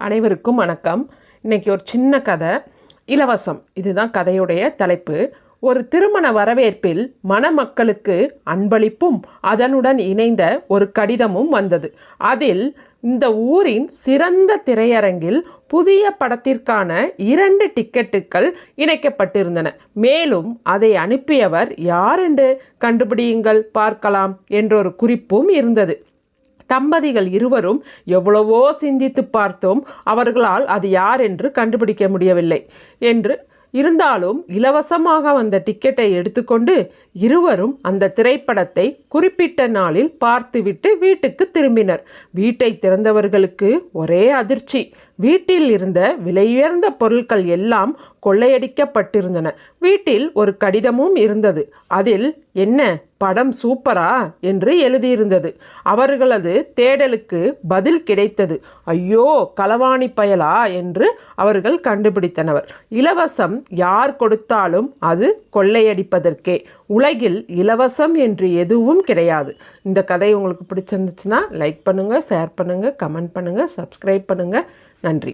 அனைவருக்கும் வணக்கம். இன்னைக்கு ஒரு சின்ன கதை. இலவசம். இதுதான் கதையுடைய தலைப்பு. ஒரு திருமண வரவேற்பில் மணமக்களுக்கு அன்பளிப்பும் அதனுடன் இணைந்த ஒரு கடிதமும் வந்தது. அதில் இந்த ஊரின் சிறந்த திரையரங்கில் புதிய படத்திற்கான இரண்டு டிக்கெட்டுகள் இணைக்கப்பட்டிருந்தன. மேலும் அதை அனுப்பியவர் யார் என்று கண்டுபிடியுங்கள் பார்க்கலாம் என்றொரு குறிப்பும் இருந்தது. தம்பதிகள் இருவரும் எவ்வளவோ சிந்தித்து பார்த்தோம். அவர்களால் அது யார் என்று கண்டுபிடிக்க முடியவில்லை. என்று இருந்தாலும் இலவசமாக வந்த டிக்கெட்டை எடுத்துக்கொண்டு இருவரும் அந்த திரைப்படத்தை குறிப்பிட்ட நாளில் பார்த்துவிட்டு வீட்டுக்கு திரும்பினர். வீட்டை திறந்தவர்களுக்கு ஒரே அதிர்ச்சி. வீட்டில் இருந்த விலையுயர்ந்த பொருட்கள் எல்லாம் கொள்ளையடிக்கப்பட்டிருந்தன. வீட்டில் ஒரு கடிதமும் இருந்தது. அதில் என்ன படம் சூப்பரா? என்று எழுதியிருந்தது. அவர்களது தேடலுக்கு பதில் கிடைத்தது. ஐயோ களவாணி பயலா? என்று அவர்கள் கண்டுபிடித்தனர். இலவசம் யார் கொடுத்தாலும் அது கொள்ளையடிப்பதற்கே. உலகில் இலவசம் என்று எதுவும் கிடையாது. இந்த கதை உங்களுக்கு பிடிச்சிருந்துச்சுன்னா லைக் பண்ணுங்கள் ஷேர் பண்ணுங்கள் கமெண்ட் பண்ணுங்கள் சப்ஸ்கிரைப் பண்ணுங்கள் நன்றி